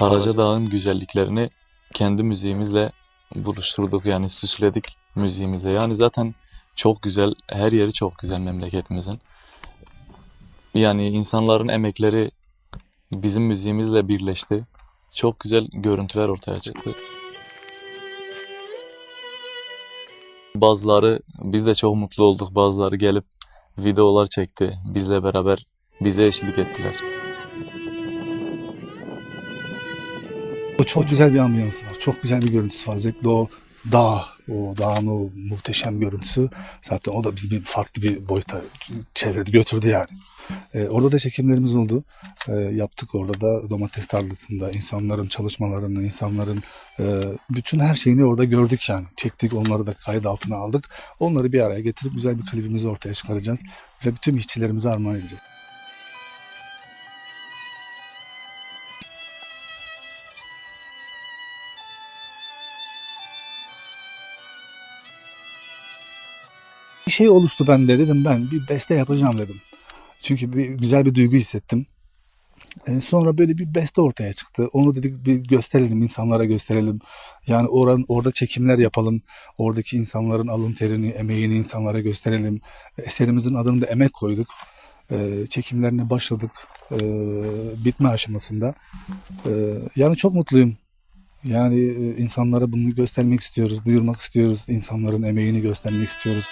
Karaca Dağ'ın güzelliklerini kendi müziğimizle buluşturduk yani süsledik müziğimizle. Yani zaten çok güzel, her yeri çok güzel memleketimizin. Yani insanların emekleri bizim müziğimizle birleşti. Çok güzel görüntüler ortaya çıktı. Bazıları biz de çok mutlu olduk. Bazıları gelip videolar çekti. Bizle beraber bize eşlik ettiler. O çok güzel bir ambiyansı var. Çok güzel bir görüntüsü var. Özellikle o dağ, o dağın o muhteşem görüntüsü zaten o da bizi bir farklı bir boyuta çevirdi, götürdü yani. Ee, orada da çekimlerimiz oldu. Ee, yaptık orada da domates tarlasında insanların çalışmalarını, insanların e, bütün her şeyini orada gördük yani. Çektik, onları da kayıt altına aldık. Onları bir araya getirip güzel bir klibimizi ortaya çıkaracağız ve bütün işçilerimize armağan edeceğiz. Bir şey oluştu bende dedim ben bir beste yapacağım dedim. Çünkü bir güzel bir duygu hissettim. E, sonra böyle bir beste ortaya çıktı. Onu dedik bir gösterelim, insanlara gösterelim. Yani oran, orada çekimler yapalım. Oradaki insanların alın terini, emeğini insanlara gösterelim. Eserimizin adını da emek koyduk. E, çekimlerine başladık. E, bitme aşamasında. E, yani çok mutluyum. Yani e, insanlara bunu göstermek istiyoruz, duyurmak istiyoruz. İnsanların emeğini göstermek istiyoruz.